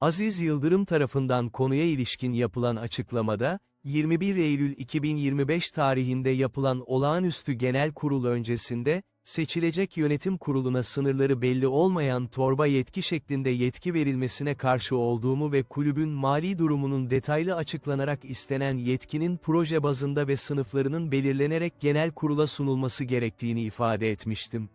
Aziz Yıldırım tarafından konuya ilişkin yapılan açıklamada, 21 Eylül 2025 tarihinde yapılan olağanüstü genel kurul öncesinde, seçilecek yönetim kuruluna sınırları belli olmayan torba yetki şeklinde yetki verilmesine karşı olduğumu ve kulübün mali durumunun detaylı açıklanarak istenen yetkinin proje bazında ve sınıflarının belirlenerek genel kurula sunulması gerektiğini ifade etmiştim.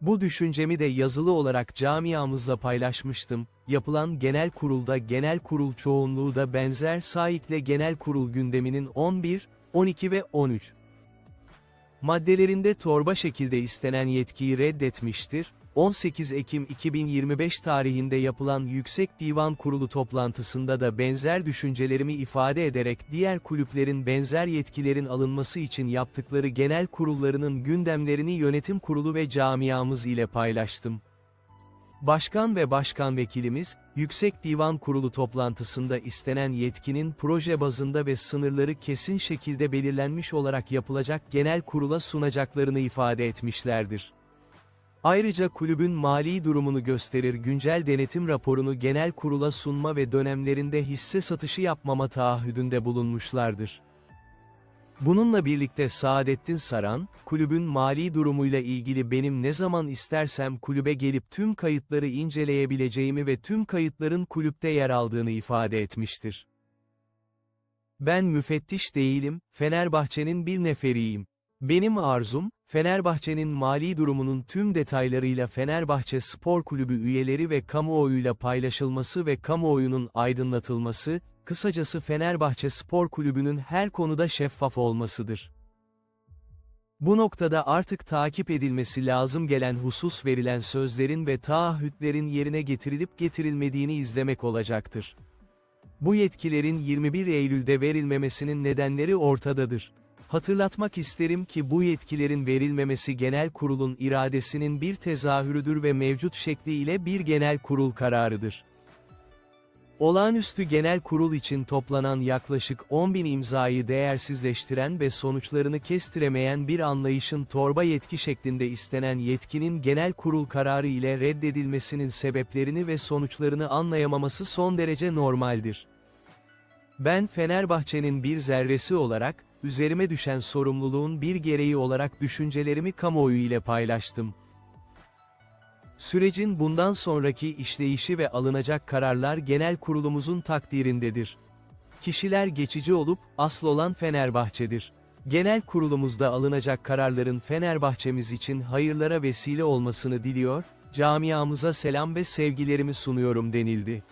Bu düşüncemi de yazılı olarak camiamızla paylaşmıştım, yapılan genel kurulda genel kurul çoğunluğu da benzer saikle genel kurul gündeminin 11, 12 ve 13 maddelerinde torba şekilde istenen yetkiyi reddetmiştir, 18 Ekim 2025 tarihinde yapılan Yüksek Divan Kurulu toplantısında da benzer düşüncelerimi ifade ederek diğer kulüplerin benzer yetkilerin alınması için yaptıkları genel kurullarının gündemlerini yönetim kurulu ve camiamız ile paylaştım. Başkan ve başkan vekilimiz, Yüksek Divan Kurulu toplantısında istenen yetkinin proje bazında ve sınırları kesin şekilde belirlenmiş olarak yapılacak genel kurula sunacaklarını ifade etmişlerdir. Ayrıca kulübün mali durumunu gösterir güncel denetim raporunu genel kurula sunma ve dönemlerinde hisse satışı yapmama taahhüdünde bulunmuşlardır. Bununla birlikte Saadettin Saran, kulübün mali durumuyla ilgili benim ne zaman istersem kulübe gelip tüm kayıtları inceleyebileceğimi ve tüm kayıtların kulüpte yer aldığını ifade etmiştir. Ben müfettiş değilim, Fenerbahçe'nin bir neferiyim. Benim arzum, Fenerbahçe'nin mali durumunun tüm detaylarıyla Fenerbahçe Spor Kulübü üyeleri ve kamuoyuyla paylaşılması ve kamuoyunun aydınlatılması, kısacası Fenerbahçe Spor Kulübü'nün her konuda şeffaf olmasıdır. Bu noktada artık takip edilmesi lazım gelen husus verilen sözlerin ve taahhütlerin yerine getirilip getirilmediğini izlemek olacaktır. Bu yetkilerin 21 Eylül'de verilmemesinin nedenleri ortadadır. Hatırlatmak isterim ki bu yetkilerin verilmemesi genel kurulun iradesinin bir tezahürüdür ve mevcut şekliyle bir genel kurul kararıdır. Olağanüstü genel kurul için toplanan yaklaşık 10 bin imzayı değersizleştiren ve sonuçlarını kestiremeyen bir anlayışın torba yetki şeklinde istenen yetkinin genel kurul kararı ile reddedilmesinin sebeplerini ve sonuçlarını anlayamaması son derece normaldir. Ben Fenerbahçe'nin bir zerresi olarak, üzerime düşen sorumluluğun bir gereği olarak düşüncelerimi kamuoyu ile paylaştım. Sürecin bundan sonraki işleyişi ve alınacak kararlar genel kurulumuzun takdirindedir. Kişiler geçici olup, asıl olan Fenerbahçe'dir. Genel kurulumuzda alınacak kararların Fenerbahçemiz için hayırlara vesile olmasını diliyor, camiamıza selam ve sevgilerimi sunuyorum denildi.